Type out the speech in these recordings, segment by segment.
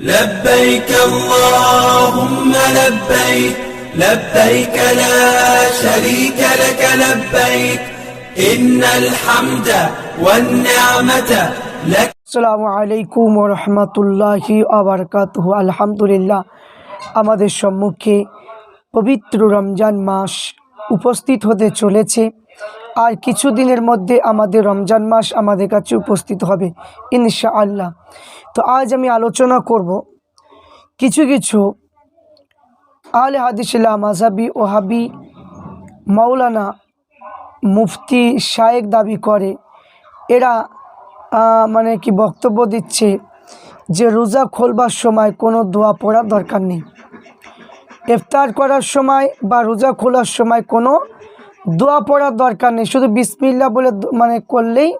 لبيك اللهم لبيك لبيك لا شريك لك لبيك إن الحمد والنعمة لك আসসালামু আলাইকুম রহমতুল্লাহি আবরকাত আলহামদুলিল্লাহ আমাদের সম্মুখে পবিত্র রমজান মাস উপস্থিত হতে চলেছে আর কিছু দিনের মধ্যে আমাদের রমজান মাস আমাদের কাছে উপস্থিত হবে ইনশা আল্লাহ তো আজ আমি আলোচনা করব কিছু কিছু আলে হাদিসিল্লা মাঝাবি ওহাবি মাওলানা মুফতি শায়েক দাবি করে, এরা মানে কি বক্তব্য দিচ্ছে যে রোজা খোলবার সময় কোনো দোয়া পড়ার দরকার নেই। ইফতার করার সময় বা রোজা খোলার সময় কোনো দোয়া পড়ার দরকার নেই, শুধু বিসমিল্লা বলে মানে করলেই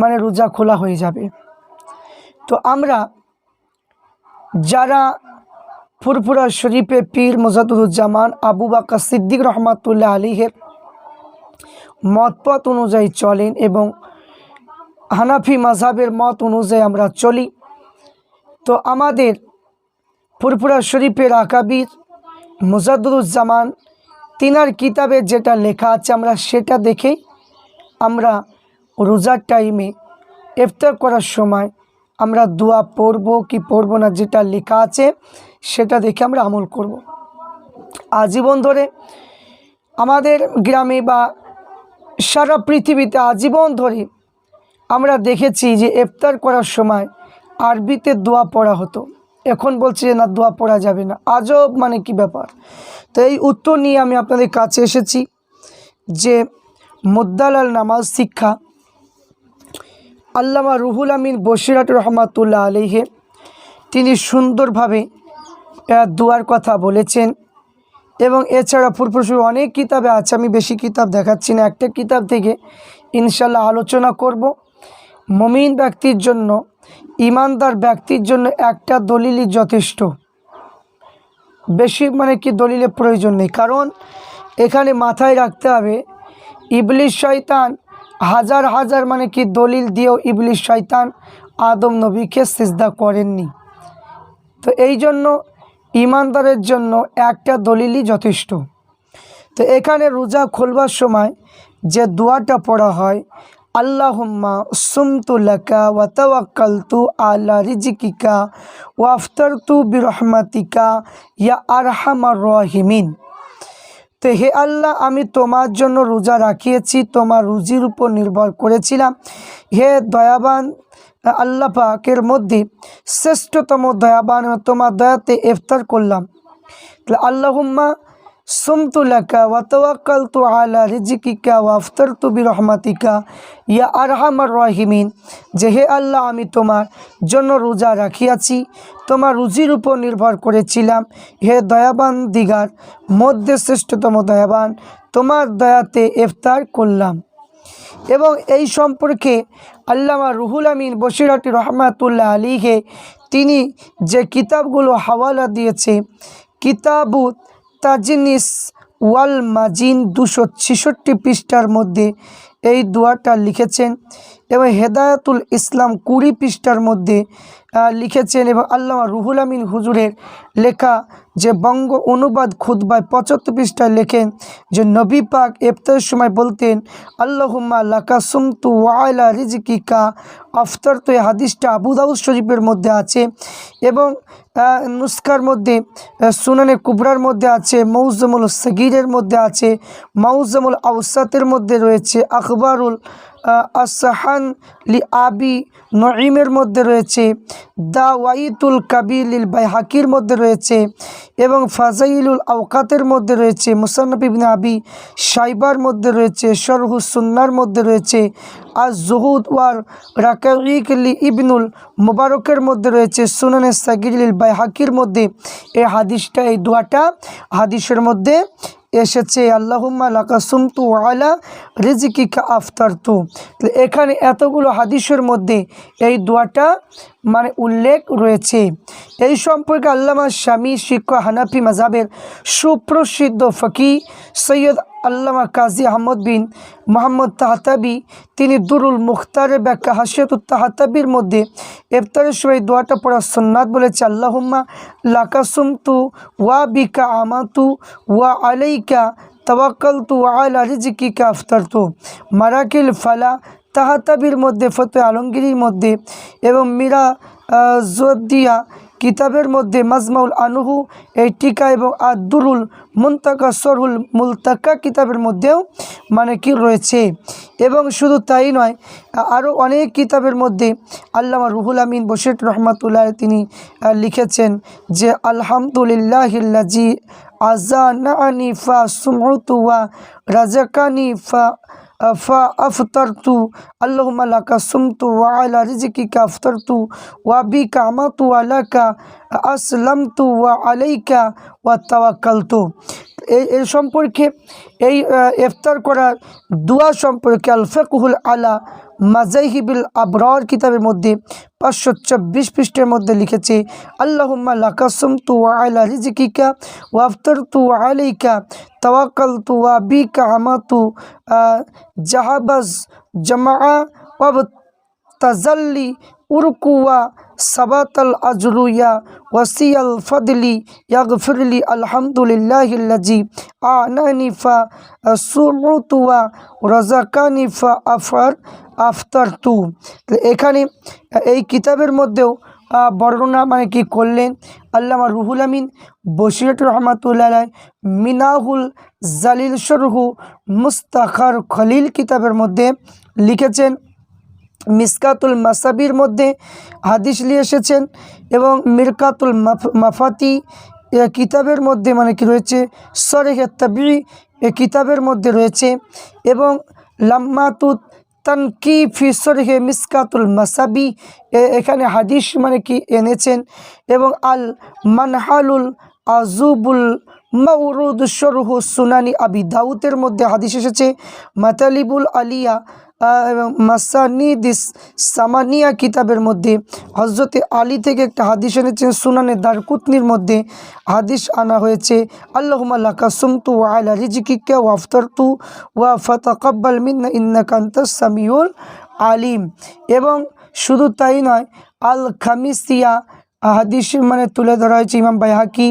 মানে রোজা খোলা হয়ে যাবে। তো আমরা যারা ফুরফুরা শরীফে পীর মোজাদুজ্জামান আবু বাকা সিদ্দিক রহমাতুল্লাহ আলীহের মতপথ অনুযায়ী চলেন এবং হানাফি মাঝাবের মত অনুযায়ী আমরা চলি, তো আমাদের ফুরফুরা শরীফের আকাবির মুজাদুজ্জামান তিনার কিতাবে যেটা লেখা আছে, আমরা সেটা দেখেই আমরা রোজার টাইমে ইফতার করার সময় আমরা দোয়া পড়ব কি পড়ব না যেটা লেখা আছে, সেটা দেখে আমরা আমল করব। আজীবন ধরে আমাদের গ্রামে বা সারা পৃথিবীতে আজীবন ধরে আমরা দেখেছি যে ইফতার করার সময় আরবিতে দোয়া পড়া হতো এখন বলছি যে, না, দোয়া পড়া যাবে না। আজব মানে কি ব্যাপার? তো এই উত্তর নিয়ে আমি আপনাদের কাছে এসেছি যে মুদ্দালাল নামাজ শিক্ষা আল্লামা রুহুল আমিন বসিরাট রহমাতুল্লাহ আলহে তিনি সুন্দরভাবে দোয়ার কথা বলেছেন এবং এছাড়া ফুরফুরসুর অনেক কিতাবে আছে, আমি বেশি কিতাব দেখাচ্ছি না, একটা কিতাব থেকে ইনশাল্লাহ আলোচনা করব। মমিন ব্যক্তির জন্য ইমানদার ব্যক্তির জন্য একটা দলিলই যথেষ্ট। বেশি মানে কি দলিলের প্রয়োজন নেই। কারণ এখানে মাথায় রাখতে হবে ইবলিশ শয়তান হাজার হাজার মানে কি দলিল দিয়েও ইবলিশ শয়তান আদম নবীকে সিজদা করেননি। তো এই জন্য ইমানদারের জন্য একটা দলিলই যথেষ্ট। তো এখানে রোজা খোলবার সময় যে দোয়াটা পড়া হয় আল্লাহুম্মা সুমতু লাকা ওয়া তাওয়াক্কালতু আলা রিজকিকা ওয়া আফতারতু বিরহমাতিকা ইয়া আরহামার রাহিমিন। তো হে আল্লাহ, আমি তোমার জন্য রোজা রাখিয়েছি, তোমার রুজির উপর নির্ভর করেছিলাম। হে দয়াবান, আল্লাহ পাকের মধ্যে শ্রেষ্ঠতম দয়াবান তোমার দয়াতে ইফতার করলাম। তাহলে আল্লাহুম্মা সুমতু লাকা ওয়া তাওয়াক্কালতু আলা রিজকিকা ওয়া আফতারতু বিরহমাতিকা, ইয়া আরহামার রাহিমিন। যে হে আল্লাহ, আমি তোমার জন্য রোজা রাখিয়াছি, তোমার রুজির উপর নির্ভর করেছিলাম। হে দয়াবান দিগার, মধ্যে শ্রেষ্ঠতম দয়াবান, তোমার দয়াতে ইফতার করলাম। এবং এই সম্পর্কে আল্লামা রুহুল আমিন বসিরাটি রহমাতুল্লাহ আলীকে তিনি যে কিতাবগুলো হাওয়ালা দিয়েছে কিতাবু তাজনিস ওয়াল মাজিন দুশো ছেষট্টি পৃষ্ঠার মধ্যে এই দোয়াটা লিখেছেন। এবং হেদায়তুল ইসলাম কুড়ি পৃষ্ঠার মধ্যে লিখেছেন এবং আল্লামা রুহুল আমিন হুজুরের লেখা যে বঙ্গ অনুবাদ খুদ্বায় পঁচাত্তর পৃষ্ঠায় লেখেন যে নবী পাক ইফতারের সময় বলতেন, আল্লাহুম্মা লাকা সুমতু ওয়াইলা রিজকিকা। আফতার তো এই হাদিসটা আবু দাউদ শরীফের মধ্যে আছে এবং নুস্কার মধ্যে সুনানে কুবরার মধ্যে আছে, মৌজমুল সগিরের মধ্যে আছে, মৌজমুল আউসাতের মধ্যে রয়েছে, আখবারুল আসাহান লি আবি নঈমের মধ্যে রয়েছে, দা ওয়াইতুল কাবিলিল বাইহাকির মধ্যে রয়েছে এবং ফাজাইলুল আওকাতের মধ্যে রয়েছে, মুসান্নফ ইবনে আবি সাইবার মধ্যে রয়েছে, শরহু সুন্নার মধ্যে রয়েছে আজ জহুদ ওয়ার রাকাইক লি ইবনুল মুবারকের মধ্যে রয়েছে, সুনানে সাগিরলিল বাইহাকির মধ্যে। এই হাদিসটা, এই দোয়াটা হাদিসের মধ্যে এসেছে, আল্লাহুম্মা লাকা সুমতু আলা রিজিকিকা আফতার তু এখানে এতগুলো হাদিসের মধ্যে এই দোয়াটা মানে উল্লেখ রয়েছে। এই সম্পর্কে আল্লামা স্বামী শিক্ষা হানাফি মাজাবের সুপ্রসিদ্ধ ফকি সৈয়দ আল্লামা কাজী আহমদ বিন মোহাম্মদ তাহাতাবি, তিনি দুরুল মুখতারের ব্যাখ্যা হাসিয়াতুল তাহাতাবির মধ্যে এফতারের সময় দোয়াটা পড়া সন্ন্যাত বলেছে, আল্লাহুম্মা লাকাসুমতু ওয়া বিকা আমাতু ওয়া আলাইকা তওয়াক্কালতু ওয়া আলা রিজকিকা আফতারতু। মারাকিল ফালা তাহাতাবির মধ্যে ফতে আলমগীরির মধ্যে এবং মীরা জোদ্দিয়া কিতাবের মধ্যে মাজমাউল আনুহু, এই টিকা এবং আদুরুল মুন্তাকা সরহুল মুলতাকা কিতাবের মধ্যেও মানে কি রয়েছে। এবং শুধু তাই নয় আরও অনেক কিতাবের মধ্যে আল্লামা রুহুল আমিন বশির রহমাতুল্লাহ তিনি লিখেছেন যে, আলহামদুলিল্লাহিল্লাজি আজানি ফা সুমতু ওয়া রাজাকানি ফা ফা আফতারতু, আল্লাহুম্মা লাকা সুমতু ওয়া আলা রিজকিকা আফতারতু, ওয়া বিকা আমাতু আলাকা আসলামতু ওয়া আলাইকা ওয়া তাওয়াক্কালতু। এই এর সম্পর্কে, এই ইফতার করার দোয়া সম্পর্কে আল ফিকহুল আলা মাজাইহিবিল আবরার কিতাবের মধ্যে পাঁচশো চব্বিশ পৃষ্ঠের মধ্যে লিখেছে, আল্লাহুম্মা লাকাসম তু আলা রিজিকিকা ওয়াফতর তু আলাইকা তওয়াকাল তু আবিকা আমাতু জাহাবাজ জামা ওয়াব তাজাল্লি উরকুয়া সাবাতাল আজরুয়া ওয়াসিয়াল ফদলি ইয়াগফিরলি আলহামদুলিল্লাহিল্লাজি আনানি ফা সুমুতুয়া রাজাকানি ফা আফার আফতার তু এখানে, এই কিতাবের মধ্যেও বর্ণনা মানে কি করলেন? আল্লামা রুহুল আমিন বশিরত রহমাতুল্লাহ মিনাহুল জালিল শরহু মুস্তাখার খলিল কিতাবের মধ্যে লিখেছেন মিসকাতুল মাসাবির মধ্যে হাদিস নিয়ে এসেছেন এবং মিরকাতুল মাফ- মাফাতি কিতাবের মধ্যে মানে কি রয়েছে? সরেহে তাবি এ কিতাবের মধ্যে রয়েছে এবং লাম্মাতুত তানকি ফি ফিসরহে মিসকাতুল মাসাবি এখানে হাদিস মানে কি এনেছেন এবং আল মানহালুল আজুবুল মৌরুদ শরহু সুনানি আবি দাউতের মধ্যে হাদিস এসেছে, মাতালিবুল আলিয়া এবং মাসানিদিস সামানিয়া কিতাবের মধ্যে হজরতে আলী থেকে একটা হাদিস এনেছেন, সুনানে দারকুতনির মধ্যে হাদিস আনা হয়েছে, আল্লাহুম্মা লাকা সুমতু ওয়া আলা রিজকিকা ওয়া আফতারতু ওয়া ফাতাকাব্বাল মিন্না আনতাস সামিউল আলিম। এবং শুধু তাই নয়, আল খামিসিয়া হাদিস মানে তুলে ধরা হয়েছে ইমাম বাইহাকি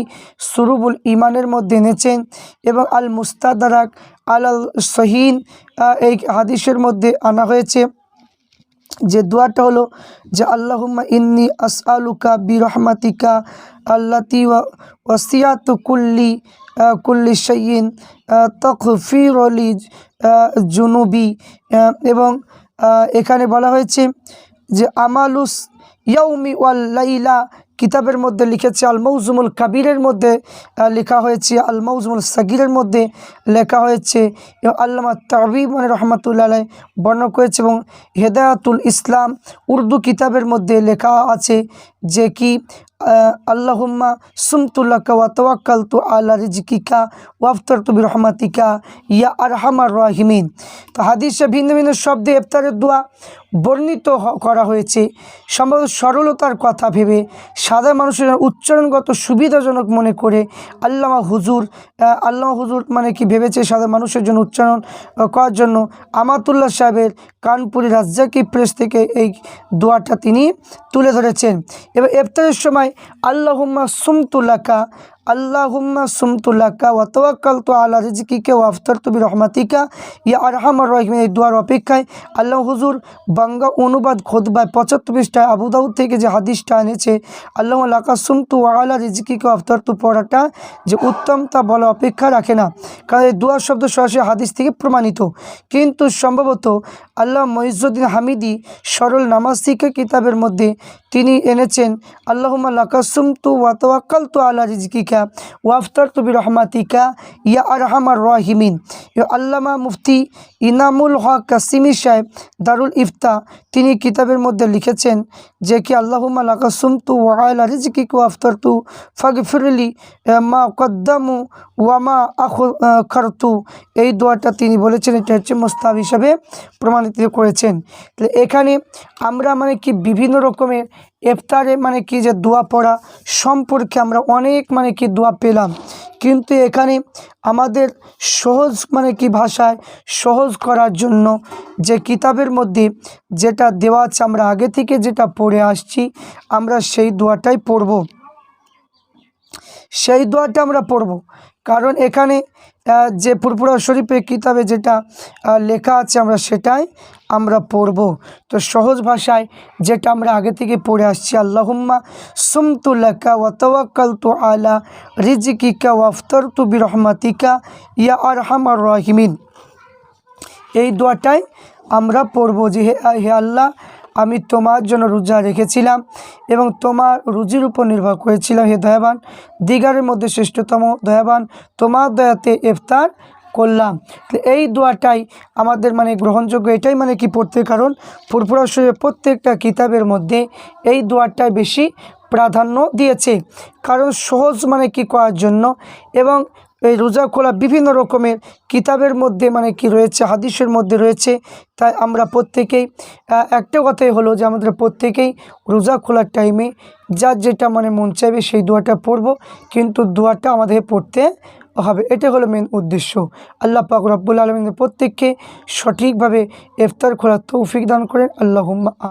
সুরুবুল ইমানের মধ্যে এনেছেন এবং আল মুস্তাদারাক আল আল সহিন এই হাদিসের মধ্যে আনা হয়েছে যে দোয়াটা হলো যে আল্লাহুম্মা ইন্নি আসআলুকা বিরহমাতিকা আল্লাতি ওয়াসিয়াত কুল্লি কুল্লি শাইইন তকফির অলি জুনুবি এবং এখানে বলা হয়েছে যে আমালুস ইয়াউমি ওয়াল লাইলা কিতাবের মধ্যে লিখেছে আল মৌজুমুল কাবিরের মধ্যে লেখা হয়েছে আল মৌজুমুল সাগিরের মধ্যে লেখা হয়েছে আল্লামা তাবি মানে রহমাতুল্লাহ বর্ণ করেছে, এবং হেদায়াতুল ইসলাম উর্দু কিতাবের মধ্যে লেখা আছে যে কি আল্লাহুম্মা সুমতুল্লাকা ওয়া তাওয়াক্কাল তু আলা রিজকিকা ওয়াফতার তু বিরহমাতিকা, ইয়া আরহামার রাহিমিন। তো হাদিসে ভিন্ন ভিন্ন শব্দে ইফতারের দোয়া বর্ণিত করা হয়েছে। সম্ভবত সরলতার কথা ভেবে সাধারণ মানুষের উচ্চারণগত সুবিধাজনক মনে করে আল্লামা হুজুর আল্লামা হুজুর মানে কি ভেবেছে সাধারণ মানুষের জন্য উচ্চারণ করার জন্য আমাতুল্লাহ সাহেবের কানপুরি রাজ্জাকি প্রেস থেকে এই দোয়াটা তিনি তুলে ধরেছেন। এবার ইফতারের সময়, আল্লাহুম্মা সুমতুল্লাকা আল্লাহুম্মা সুমতুল্লাকা ওয়া তাওয়াক্কালতু আলা রিজকিকা ওয়া আফতারতু রহমাতিকা ইয়া আরহামার রাহিমিন, এই দোয়ার অপেক্ষায় আল্লাহ হুজুর বাঙ্গা অনুবাদ খোদবায় পঁচাত্তর পৃষ্ঠায় আবু দাউদ থেকে যে হাদিসটা এনেছে আল্লাহ লাকা সুমতু ওয়া আলা রিজকিকা ওয়া আফতারতু পড়াটা যে উত্তম তা বলা অপেক্ষা রাখে না। কারণ এই দোয়ার শব্দ সরাসরি হাদিস থেকে প্রমাণিত। কিন্তু সম্ভবত আল্লাহ মহিজুদ্দিন হামিদি সরল নামাজ শিক্ষা কিতাবের মধ্যে তিনি এনেছেন আল্লাহুম্মা লাকাসুম তু ওয়াতাওয়াক্কাল তু আলা রিজকিকা ওয়াফতার তু বিরহমাতিকা, ইয়া আরহামার রাহিমিন। আল্লামা মুফতি ইনামুল হক কাসিমি সাহেব দারুল ইফতা, তিনি কিতাবের মধ্যে লিখেছেন যে কি, আল্লাহুম্মা লাকাসুম তু ওয়ালা রিজকিকা ওয়াফতার তু ফাগফিরলি মা কদ্দামু ওয়ামা আখু খারতু। এই দোয়াটা তিনি বলেছেন, এটা হচ্ছে মোস্তাব হিসাবে প্রমাণিত করেছেন। এখানে আমরা মানে কি বিভিন্ন রকমের ইফতারে মানে কি যে দোয়া পড়া সম্পর্কে আমরা অনেক মানে কি দোয়া পেলাম। কিন্তু এখানে আমাদের সহজ মানে কি ভাষায় সহজ করার জন্য যে কিতাবের মধ্যে যেটা দেওয়া আছে, আমরা আগে থেকে যেটা পড়ে আসছি, আমরা সেই দোয়াটাই পড়ব। সেই দোয়াটা আমরা পড়ব। কারণ এখানে যে পুরপুরা শরীফের কিতাবে যেটা লেখা আছে আমরা সেটাই আমরা পড়ব। তো সহজ ভাষায় যেটা আমরা আগে থেকে পড়ে আসছি, আল্লাহুম্মা সুমতুল্লাকা ওয়াতাওয়াক্কাল তু আলা রিজিকিকা ওয়াফতর তু বিরহমাতিকা ইয়া আরহামার রাহিমিন। এই দোয়াটাই আমরা পড়ব যে হে আল্লাহ আমি তোমার জন্য রোজা রেখেছিলাম এবং তোমার রুজির উপর নির্ভর করেছিলাম, হে দয়াবান। দিগারের মধ্যে শ্রেষ্ঠতম দয়াবান, তোমার দয়াতে ইফতার করলাম। এই দোয়াটাই আমাদের মানে গ্রহণযোগ্য, এটাই মানে কি পড়তে কারণ, ফুরফুরা শরীফের প্রত্যেকটা কিতাবের মধ্যে এই দোয়াটাই বেশি প্রাধান্য দিয়েছে। কারণ সহজ মানে কি করার জন্য এবং এই রোজা খোলা বিভিন্ন রকমের কিতাবের মধ্যে মানে কি রয়েছে, হাদিসের মধ্যে রয়েছে। তাই আমরা প্রত্যেকেই একটা কথাই হলো যে আমাদের প্রত্যেকেই রোজা খোলার টাইমে যার যেটা মানে মন চাইবে সেই দোয়াটা পড়ব, কিন্তু দোয়াটা আমাদের পড়তে হবে। এটা হলো মেন উদ্দেশ্য। আল্লাহ পাক রব্বুল আলমিনের প্রত্যেককে সঠিকভাবে ইফতার খোলার তৌফিক দান করেন। আল্লাহ